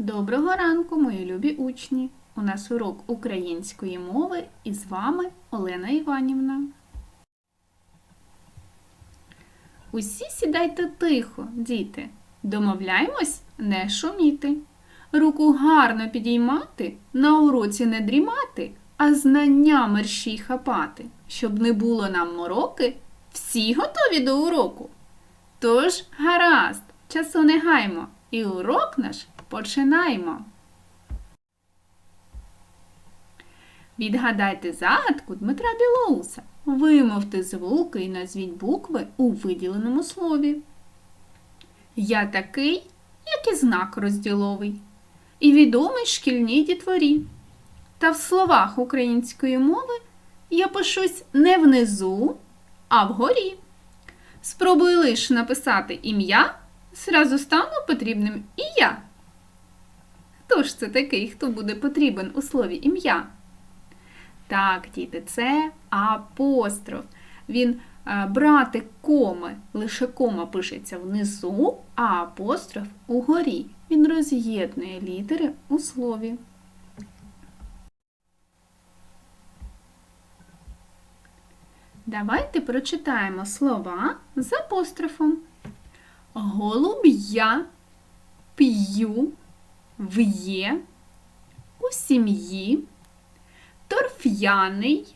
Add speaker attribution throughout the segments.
Speaker 1: Доброго ранку, мої любі учні! У нас урок української мови і з вами Олена Іванівна. Усі сідайте тихо, діти. Домовляємось не шуміти. Руку гарно підіймати, на уроці не дрімати, а знання мерщій хапати, щоб не було нам мороки. Всі готові до уроку? Тож, гаразд, часу не гаймо, і урок наш починаємо. Відгадайте загадку Дмитра Білоуса. Вимовте звуки і назвіть букви у виділеному слові. Я такий, як і знак розділовий, і відомий шкільній дітворі. Та в словах української мови я пишусь не внизу, а вгорі. Спробуй лиш написати ім'я, зразу стану потрібним і я. Хто ж це такий, хто буде потрібен у слові ім'я? Так, діти, це апостроф. Він е, братик коми, лише кома пишеться внизу, а апостроф угорі. Він роз'єднує літери у слові. Давайте прочитаємо слова з апострофом. Голуб'я, п'ю, в'є, у сім'ї, торф'яний,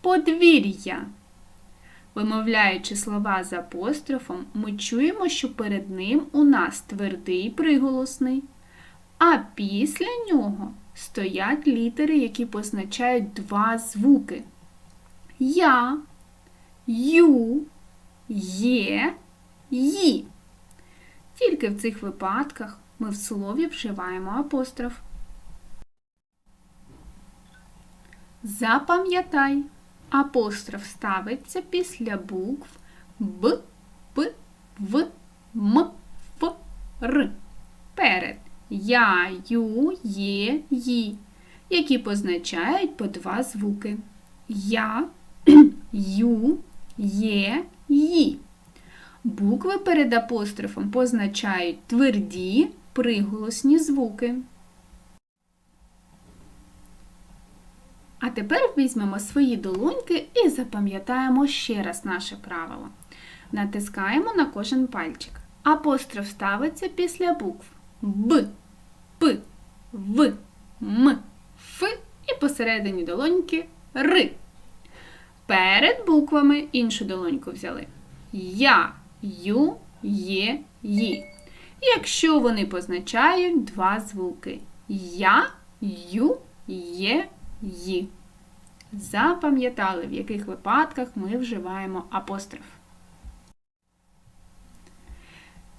Speaker 1: подвір'я. Вимовляючи слова з апострофом, ми чуємо, що перед ним у нас твердий приголосний, а після нього стоять літери, які позначають два звуки. Я, ю, є, ї. Тільки в цих випадках ми в слові вживаємо апостроф. Запам'ятай, апостроф ставиться після букв Б, П, В, М, Ф, Р. Перед Я, Ю, Є, Ї, які позначають по два звуки. Я, Ю, Є, Ї. Букви перед апострофом позначають тверді приголосні звуки. А тепер візьмемо свої долоньки і запам'ятаємо ще раз наше правило. Натискаємо на кожен пальчик. Апостроф ставиться після букв Б, П, В, М, Ф і посередині долоньки Р. Перед буквами іншу долоньку взяли. Я, Ю, Є, Ї. Якщо вони позначають два звуки Я, Ю, Є, Ї. Запам'ятали, в яких випадках ми вживаємо апостроф.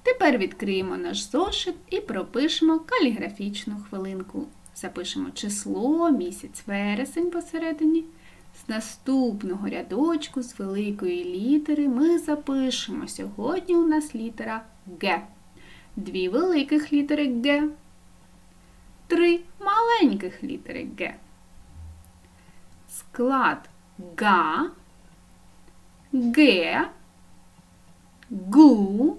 Speaker 1: Тепер відкриємо наш зошит і пропишемо каліграфічну хвилинку. Запишемо число, місяць вересень посередині. З наступного рядочку з великої літери ми запишемо. Сьогодні у нас літера Г. Дві великих літери Г. Три маленьких літери Г. Склад га, ге, гу,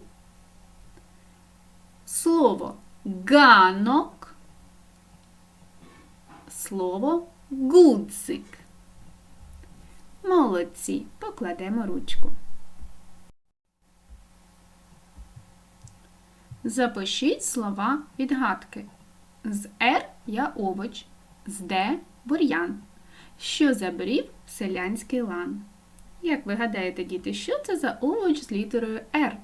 Speaker 1: слово ганок, слово гудзик. Молодці, покладемо ручку. Запишіть слова відгадки. З Р я овоч, з Д бур'ян. Що забрів селянський лан? Як ви гадаєте, діти, що це за овоч з літерою Р?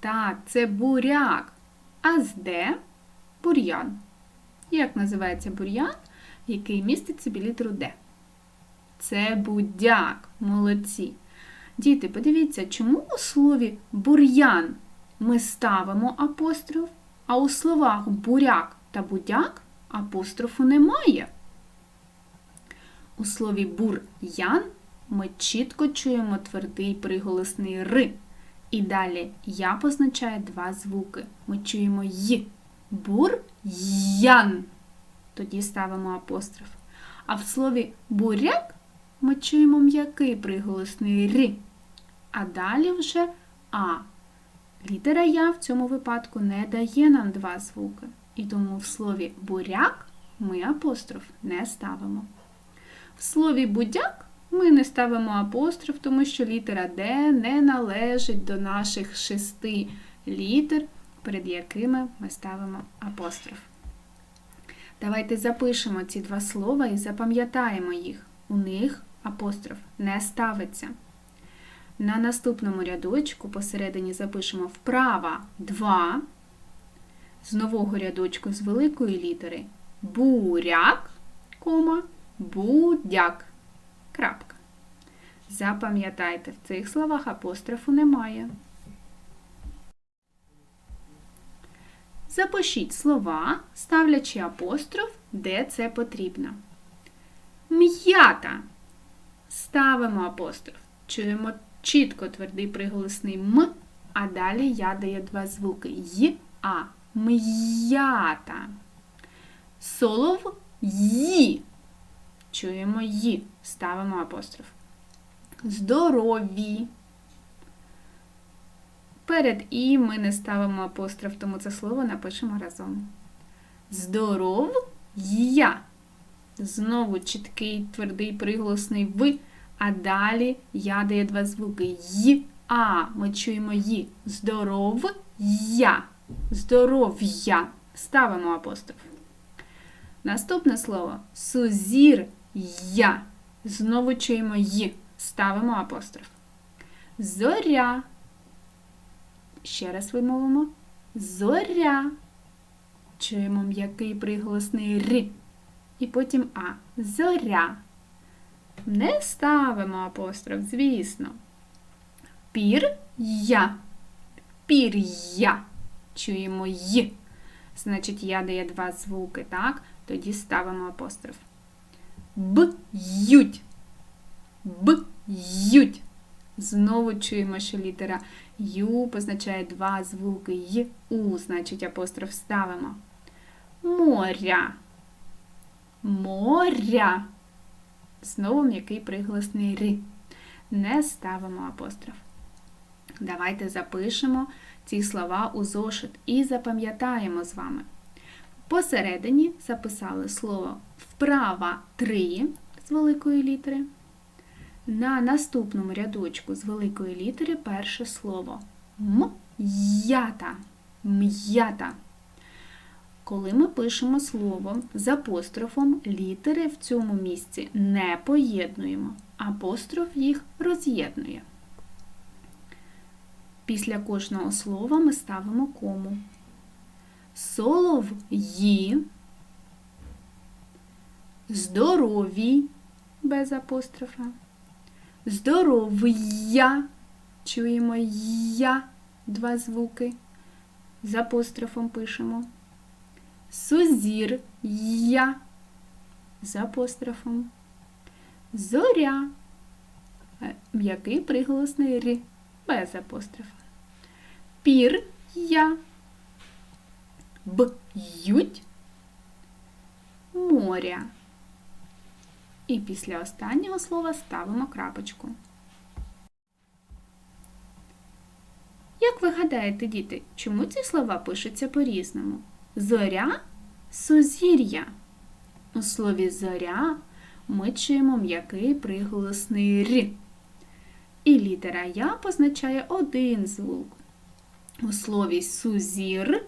Speaker 1: Так, це буряк. А з Д бур'ян. Як називається бур'ян, який містить собі літеру Д? Це будяк. Молодці. Діти, подивіться, чому у слові бур'ян ми ставимо апостроф, а у словах буряк та будяк апострофу немає. У слові бур-ян ми чітко чуємо твердий приголосний р. І далі я позначає два звуки. Ми чуємо й. Бур-ян. Тоді ставимо апостроф. А в слові буряк ми чуємо м'який приголосний р. А далі вже А. Літера Я в цьому випадку не дає нам два звуки. І тому в слові буряк ми апостроф не ставимо. В слові будяк ми не ставимо апостроф, тому що літера Д не належить до наших шести літер, перед якими ми ставимо апостроф. Давайте запишемо ці два слова і запам'ятаємо їх. У них апостроф не ставиться. На наступному рядочку посередині запишемо вправа 2 з нового рядочку з великої літери буряк, кома, будяк. Крапка. Запам'ятайте, в цих словах апострофу немає. Запишіть слова, ставлячи апостроф, де це потрібно. М'ята. Ставимо апостроф. Чуємо чітко твердий приголосний М, а далі я дає два звуки Й, А. М'ята. Солов Ї. Чуємо Ї. Ставимо апостроф. Здорові. Перед І ми не ставимо апостроф, тому це слово напишемо разом. Здоров я. Знову чіткий твердий приголосний В, а далі я дає два звуки Й, А. Ми чуємо Ї. Здоров я. Здоров'я. Ставимо апостроф. Наступне слово сузір я. Знову чуємо Й. Ставимо апостроф. Зоря. Ще раз вимовимо. Зоря. Чуємо м'який приголосний Р. І потім А. Зоря. Не ставимо апостроф, звісно. Пір-я. Пір'я. Чуємо й. Значить, я дає два звуки, так? Тоді ставимо апостроф. Б-ють. Б-ють. Знову чуємо, що літера Ю позначає два звуки Й, У, значить апостроф ставимо. Моря. Моря. Знову м'який приголосний Ри. Не ставимо апостроф. Давайте запишемо ці слова у зошит і запам'ятаємо з вами. Посередині записали слово вправа 3 з великої літери. На наступному рядочку з великої літери перше слово м'ята. М'ята. Коли ми пишемо слово з апострофом, літери в цьому місці не поєднуємо. Апостроф їх роз'єднує. Після кожного слова ми ставимо кому. Солов'ї, здорові без апострофа. Здоров'я. Чуємо я два звуки. З апострофом пишемо. Сузір я з апострофом. Зоря. Е, М'який приголосний ри без апострофа. Пір я. Б'ють моря. І після останнього слова ставимо крапочку. Як ви гадаєте, діти, чому ці слова пишуться по-різному? Зоря сузір'я. У слові зоря ми чуємо м'який приголосний р. І літера Я позначає один звук. У слові сузір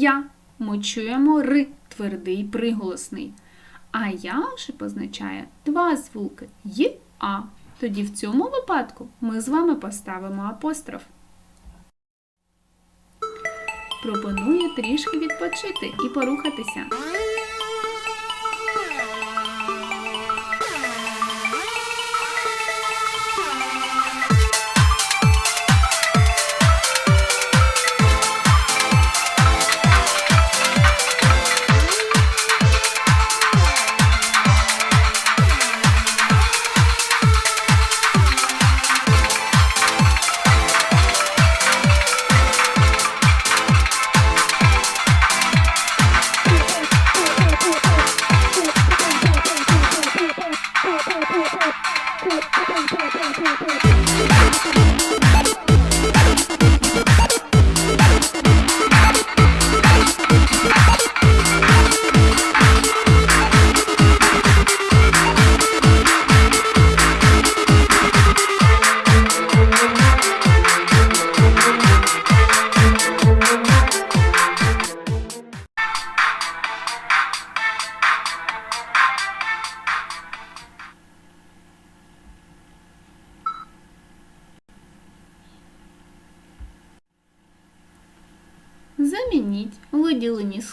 Speaker 1: я ми чуємо р твердий приголосний. А я вже позначає два звуки Й А. Тоді в цьому випадку ми з вами поставимо апостроф. Пропоную трішки відпочити і порухатися.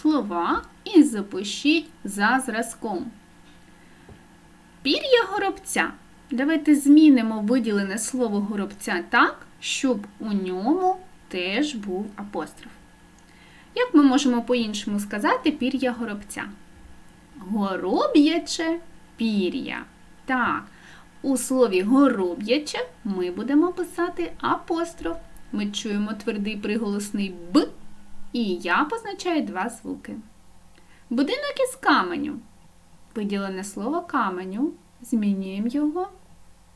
Speaker 1: Слова і запишіть за зразком. Пір'я горобця. Давайте змінимо виділене слово горобця так, щоб у ньому теж був апостроф. Як ми можемо по-іншому сказати пір'я горобця? Гороб'яче пір'я. Так, у слові гороб'яче ми будемо писати апостроф. Ми чуємо твердий приголосний Б, і я позначаю два звуки. Будинок із каменю. Виділене слово каменю. Змінюємо його.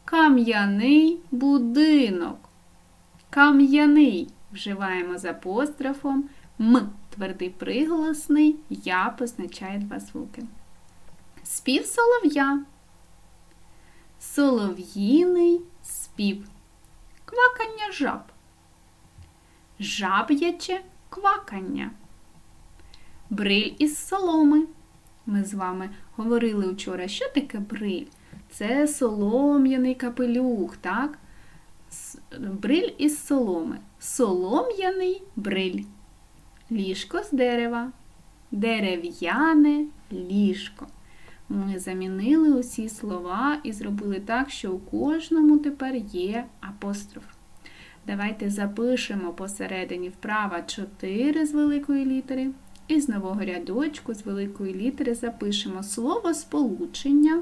Speaker 1: Кам'яний будинок. Кам'яний вживаємо з апострофом. М твердий приголосний, я позначаю два звуки. Спів солов'я. Солов'їний спів. Квакання жаб. Жаб'яче квакання. Бриль із соломи. Ми з вами говорили вчора, що таке бриль? Це солом'яний капелюх, так? Бриль із соломи. Солом'яний бриль. Ліжко з дерева. Дерев'яне ліжко. Ми замінили усі слова і зробили так, що у кожному тепер є апостроф. Давайте запишемо посередині вправа 4 з великої літери. І з нового рядочку з великої літери запишемо слово сполучення,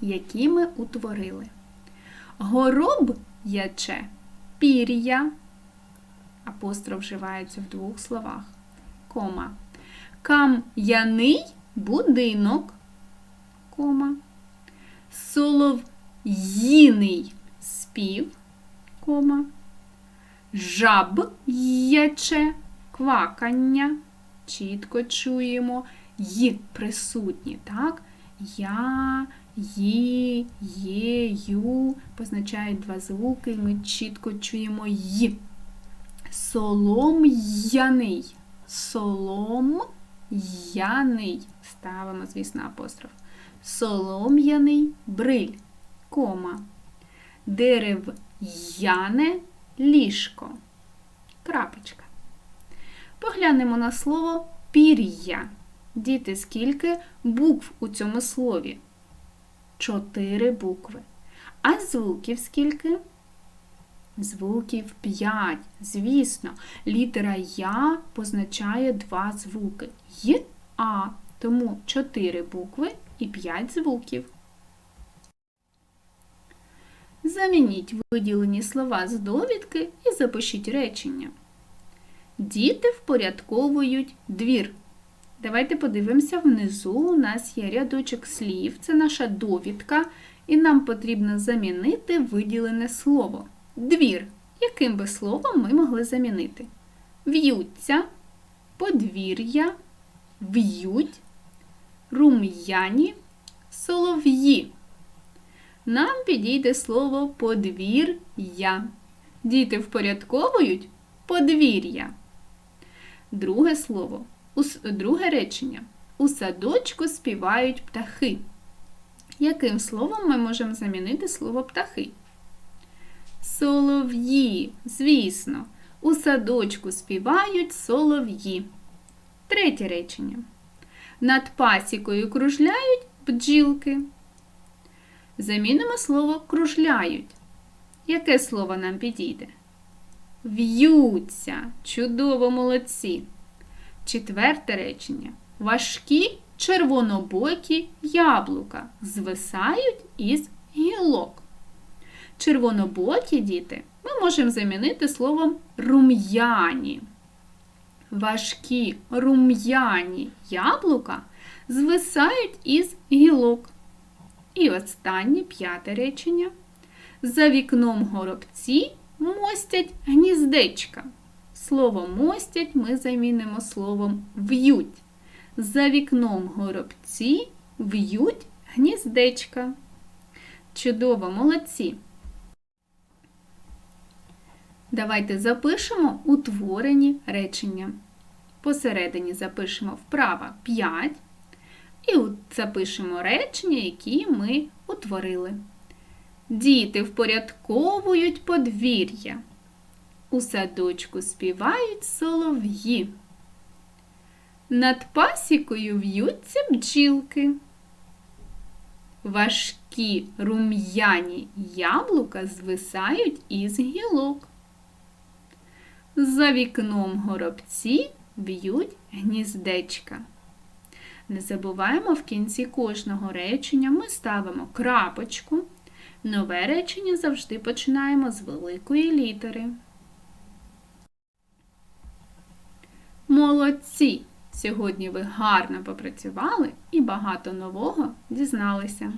Speaker 1: які ми утворили. Гороб яче пір'я. Апостроф вживається в двох словах. Кома. Кам'яний будинок. Кома. Солов'їний спів. Кома. Жаб яче квакання. Чітко чуємо й присутні, так? Я, ї, є, ю позначають два звуки, і ми чітко чуємо й. Солом'яний. Солом'яний. Ставимо, звісно, апостроф. Солом'яний бриль. Кома. Дерев'яне ліжко. Крапочка. Поглянемо на слово пір'я. Діти, скільки букв у цьому слові? Чотири букви. А звуків скільки? Звуків 5. Звісно, літера Я позначає два звуки. Й, А. Тому 4 букви і 5 звуків. Замініть виділені слова з довідки і запишіть речення. Діти впорядковують двір. Давайте подивимося внизу. У нас є рядочок слів, це наша довідка, і нам потрібно замінити виділене слово. Двір. Яким би словом ми могли замінити? В'ються, подвір'я, в'ють, рум'яні, солов'ї. Нам підійде слово подвір'я. Діти впорядковують подвір'я. Друге слово, друге речення. У садочку співають птахи. Яким словом ми можемо замінити слово птахи? Солов'ї, звісно, у садочку співають солов'ї. Третє речення. Над пасікою кружляють бджілки. Замінимо слово кружляють. Яке слово нам підійде? В'ються. Чудово молодці. Четверте речення. Важкі червонобокі яблука звисають із гілок. Червонобокі діти ми можемо замінити словом рум'яні. Важкі рум'яні яблука звисають із гілок. І останнє п'яте речення. За вікном горобці мостять гніздечка. Слово мостять ми замінимо словом в'ють. За вікном горобці в'ють гніздечка. Чудово, молодці! Давайте запишемо утворені речення. Посередині запишемо вправо 5 і запишемо речення, які ми утворили. Діти впорядковують подвір'я. у садочку співають солов'ї. Над пасікою в'ються бджілки. Важкі рум'яні яблука звисають із гілок. За вікном горобці в'ють гніздечка. Не забуваємо в кінці кожного речення ми ставимо крапочку. Нове речення завжди починаємо з великої літери. Молодці! Сьогодні ви гарно попрацювали і багато нового дізналися.